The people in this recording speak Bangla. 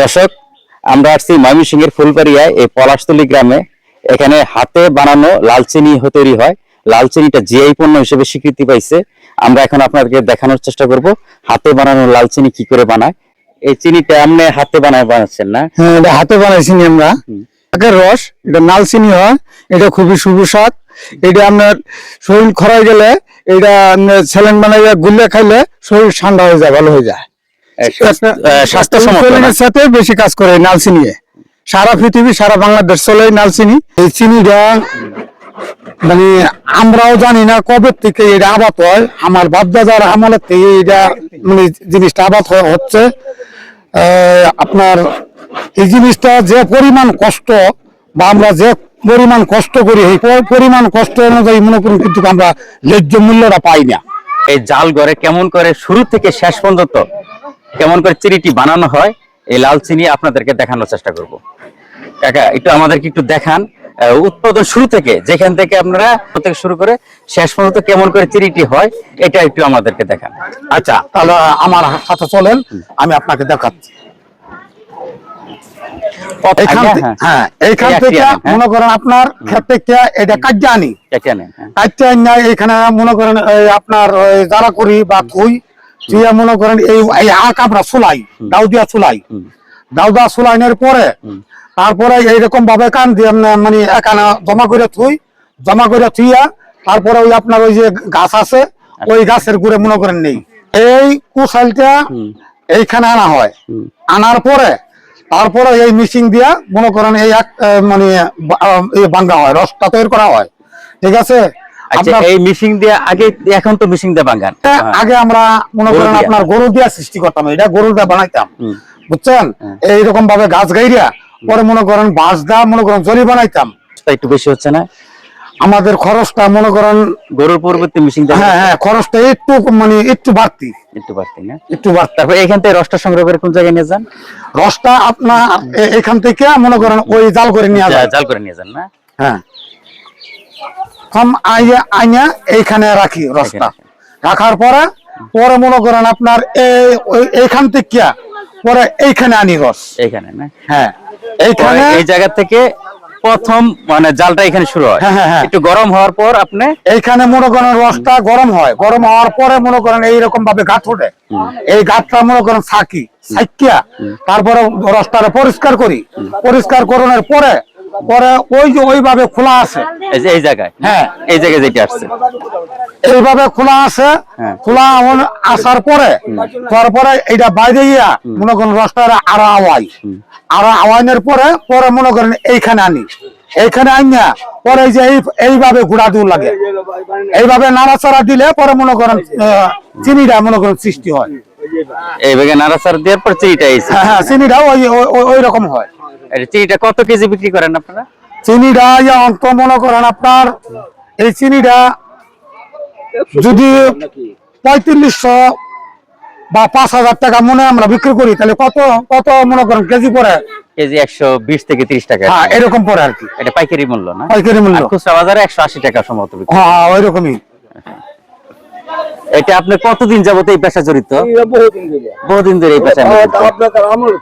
দর্শক আমরা আসছি ময়মনসিংহ এর ফুলবাড়িয়ায় এই পলাশতলি গ্রামে। এখানে হাতে বানানো লাল চিনি হ- তৈরি হয়। লাল চিনিটা জিআই পণ্য হিসেবে স্বীকৃতি পাইছে। আমরা এখন আপনাদেরকে দেখানোর চেষ্টা করব হাতে বানানো লাল চিনি কি করে বানায়। এই চিনিটা আপনি হাতে বানায় বানাচ্ছেন না? হ্যাঁ এটা হাতে বানাইছি আমরা। রস এটা নাল চিনি হয় এটা খুবই সুস্বাদ এটা আপনার শরীর খরাই গেলে এটা স্যালেন বানাইয়া গুলে খাইলে শরীর ঠান্ডা হয়ে যায় ভালো হয়ে যায়। স্বাস্থ্য-? ইনসুলিনের সাথে বেশি কাজ করে এই নাল সারা পৃথিবী সারা বাংলাদেশ চলে এই চিনি এই চিনিটা মানে আমরাও জানি না কবে থেকে এটা আবাদ হয়। আমার বাপদাদার আমলের থেকে এটা মানে জিনিসটা আবাদ হচ্ছে। আহ, আপনার এই জিনিসটা যে পরিমাণ কষ্ট বা আমরা যে পরিমাণ কষ্ট করি এই পরিমাণ কষ্ট অনুযায়ী মনে করুন কিন্তু আমরা ন্যায্য মূল্যটা পাই না। এই জাল ঘরে কেমন করে শুরু থেকে শেষ পর্যন্ত কেমন করে চিনিটি বানানো হয় এই লাল চিনি আপনাদেরকে দেখানোর চেষ্টা করব। কাকা একটু আমাদেরকে একটু দেখান উৎপাদন শুরু থেকে যেখান থেকে আপনারা থেকে শুরু করে শেষ পর্যন্ত কেমন করে চিনিটি হয় এটা একটু আমাদেরকে দেখান। আচ্ছা তাহলে আমার সাথে চলেন আমি আপনাকে দেখাচ্ছি। আগে, থেকে হ্যাঁ, হ্যাঁ হ্যাঁ। মনে করেন আপনার ক্ষেত থেকে এটা কাজে আনি এটা নেন। আনি এখানে মনে করেন আপনার যারা করি বা থুই থুইয়া মনে করেন এই এই আঁক আমরা চুলাই দাউ দিয়া চুলাই দাউ দেওয়া চুলাইনের পরে তারপরে এইরকম ভাবে কান দিয়ে মানে এখানে জমা করে থুই জমা করে থুইয়া তারপরে ওই আপনার ওই যে গাছ আছে ওই গাছের গুড়ে মনে করেন নেই। এই কুশালটা এইখানে আনা হয়। আনার পরে তারপরে এই মিশিং দিয়া মনে করেন এই এক মানে বাঙ্গা হয় রসটা তৈরি করা হয়। ঠিক আছে? আচ্ছা এই মিশিং দিয়ে আগে এখন তো মিশিং দিয়ে বাঙ্গান হ্যাঁ। আগে আমরা মনে করেন আপনার গরু দিয়া সৃষ্টি করতাম এটা গরু দিয়া বানাইতাম। বুঝছেন? এইরকম ভাবে গাছ গাইরিয়া পরে মনে করেন বাঁশ দা মনে করেন জরি বানাইতাম। একটু বেশি হচ্ছে না? আমাদের খরচটা মনে করেন গরুর পরবর্তী মিশিং হ্যাঁ হ্যাঁ খরচটা একটু মানে একটু বাড়তি। একটু বাড়তি না? একটু বাড়তি। তারপর এখান থেকে রসটা সংগ্রহ করে কোন জায়গায় নিয়ে যান? রসটা আপনার এখান থেকে মনে করেন ওই জাল করে নিয়ে যায় জাল করে নিয়ে যান না? হ্যাঁ। কম আইয়া আইনা এইখানে রাখি রসটা রাখার পরে পরে মনে করেন আপনার এইখান থেকে পরে এইখানে আনি রস। এইখানে না? হ্যাঁ এইখানে এই জায়গা থেকে প্রথম মানে জালটা এখানে শুরু হয়। হ্যাঁ, হ্যাঁ, হ্যাঁ। একটু গরম হওয়ার পর আপনি এইখানে মনে করেন রসটা গরম হয়। গরম হওয়ার পরে মনে করেন এইরকম ভাবে গাছ ওঠে এই গাছটা মনে করেন সাকি সাকিয়া তারপরে রসটা পরিষ্কার করি। পরিষ্কার করানোর পরে পরে ওই যে ওইভাবে খোলা আছে। এই যে এই জায়গায়? হ্যাঁ। এই জায়গায় যেটা আসছে। এইভাবে খোলা আছে। হ্যাঁ। খোলা আসার পরে তারপরে এটা বাইরে গিয়া মনে করেন রসটা আরও আওয়াই আরও আওয়াইনের পরে পরে মনে করেন এইখানে আনি। এইখানে আনিয়া পরে যে এই- এইভাবে ঘোড়া দূর লাগে। এইভাবে নাড়াচাড়া দিলে পরে মনে করেন চিনিটা মনে করেন সৃষ্টি হয়। এইভাবে নাড়াচাড়া দেওয়ার পর চিনিটা হ্যাঁ হ্যাঁ চিনিটা ওই রকম হয়। চিনিটা কত কেজি বিক্রি করেন আপনারা? চিনিটা যেমন তো মনে করেন আপনার এই চিনিটা যদি পঁয়ত্রিশশো বা পাঁচ হাজার টাকা মনে আমরা বিক্রি করি তাহলে কত কত মনে করেন কেজি পরে কেজি একশো বিশ থেকে তিরিশ টাকা। হ্যাঁ এরকম পরে আর কি। এটা পাইকারি মূল্য না? পাইকারি মূল্য। খুচরা বাজারে একশো আশি টাকা সম্ভবত বিক্রি। হ্যাঁ ওই রকমই এটা আপনি কতদিন যাবত এই পেশা জড়িত? বহুদিন ধরে এই পেশা আপনার আমল